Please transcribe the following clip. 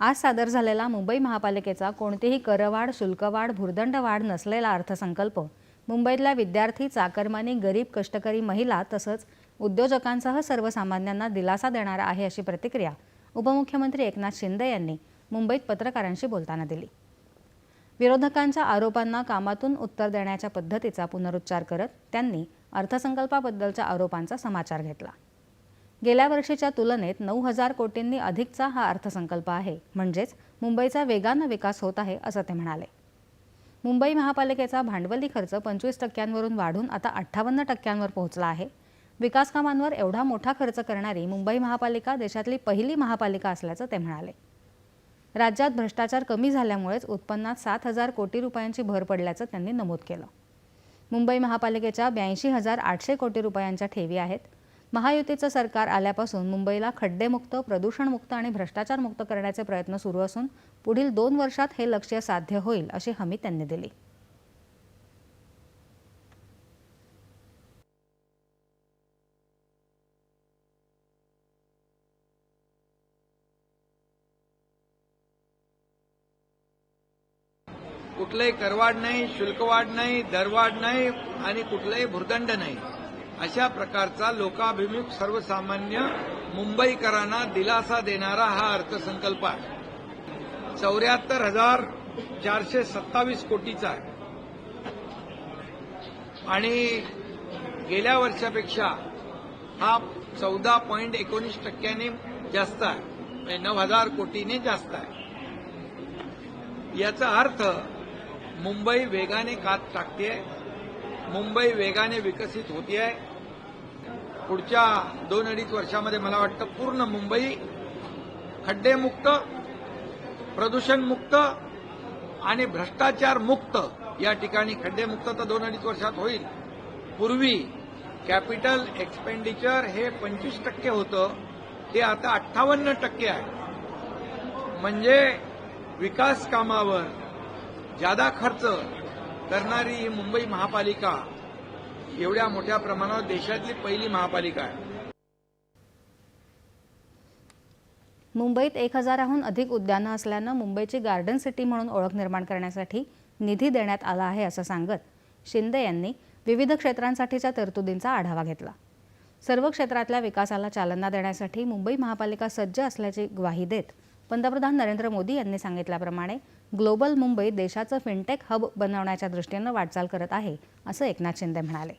आज सादर झालेला मुंबई महापालिकेचा कोणतीही करवाढ शुल्कवाढ भुर्दंडवाढ नसलेला अर्थसंकल्प. मुंबईतल्या विद्यार्थी चाकरमानी गरीब कष्टकरी महिला तसंच उद्योजकांसह सर्वसामान्यांना दिलासा देणारा आहे अशी प्रतिक्रिया उपमुख्यमंत्री एकनाथ शिंदे यांनी मुंबईत पत्रकारांशी बोलताना दिली. विरोधकांच्या आरोपांना कामातून उत्तर देण्याच्या पद्धतीचा पुनरुच्चार करत त्यांनी अर्थसंकल्पाबद्दलच्या आरोपांचा समाचार घेतला. गेल्या वर्षीच्या तुलनेत नऊ हजार कोटींनी अधिकचा हा अर्थसंकल्प आहे. म्हणजेच मुंबईचा वेगानं विकास होत आहे असं ते म्हणाले. मुंबई महापालिकेचा भांडवली खर्च पंचवीस टक्क्यांवरून वाढून आता अठ्ठावन्न टक्क्यांवर पोहोचला आहे. विकास कामांवर एवढा मोठा खर्च करणारी मुंबई महापालिका देशातली पहिली महापालिका असल्याचं ते म्हणाले. राज्यात भ्रष्टाचार कमी झाल्यामुळेच उत्पन्नात सात हजार कोटी रुपयांची भर पडल्याचं त्यांनी नमूद केलं. मुंबई महापालिकेच्या ब्याऐंशी हजार आठशे कोटी रुपयांच्या ठेवी आहेत. महायुतीचं सरकार आल्यापासून मुंबईला खड्डेमुक्त प्रदूषणमुक्त आणि भ्रष्टाचारमुक्त करण्याचे प्रयत्न सुरू असून पुढील दोन वर्षात हे लक्ष्य साध्य होईल अशी हमी त्यांनी दिली. कुठलंही करवाढ नाही शुल्कवाढ नाही दरवाढ नाही आणि कुठलंही भूर्दंड नाही. अशा प्रकारचा लोकाभिमुख सर्वसामान्य मुंबईकरांना दिलासा देणारा हा अर्थसंकल्प आहे. चौऱ्याहत्तर हजार चारशे सत्तावीस कोटीचा आहे. आणि गेल्या वर्षापेक्षा हा चौदा पॉईंट एकोणीस टक्क्यांनी जास्त आहे. म्हणजे नऊ हजार कोटीने जास्त आहे. याचा अर्थ मुंबई वेगाने कात टाकते मुंबई वेगाने विकसित होती आहे पुढच्या दोन अडीच वर्षामध्ये मला वाटतं पूर्ण मुंबई खड्डेमुक्त प्रदूषणमुक्त आणि भ्रष्टाचार मुक्त या ठिकाणी खड्डेमुक्त तर दोन अडीच वर्षात होईल. पूर्वी कॅपिटल एक्सपेंडिचर हे पंचवीस टक्के होतं ते आता अठ्ठावन्न टक्के आहे. म्हणजे विकास कामावर जादा खर्च करणारी ही मुंबई महापालिका एवढ्या मोठ्या प्रमाणावर देशातली पहिली महापालिका आहे. मुंबईत एक हजाराहून अधिक उद्यानं असल्यानं मुंबईची गार्डन सिटी म्हणून ओळख निर्माण करण्यासाठी निधी देण्यात आला आहे असं सांगत शिंदे यांनी विविध क्षेत्रांसाठीच्या तरतुदींचा आढावा घेतला. सर्व क्षेत्रातल्या विकासाला चालना देण्यासाठी मुंबई महापालिका सज्ज असल्याची ग्वाही देत पंतप्रधान नरेंद्र मोदी यांनी सांगितल्याप्रमाणे ग्लोबल मुंबई देशाचं फिनटेक हब बनवण्याच्या दृष्टीनं वाटचाल करत आहे असं एकनाथ शिंदे म्हणाले.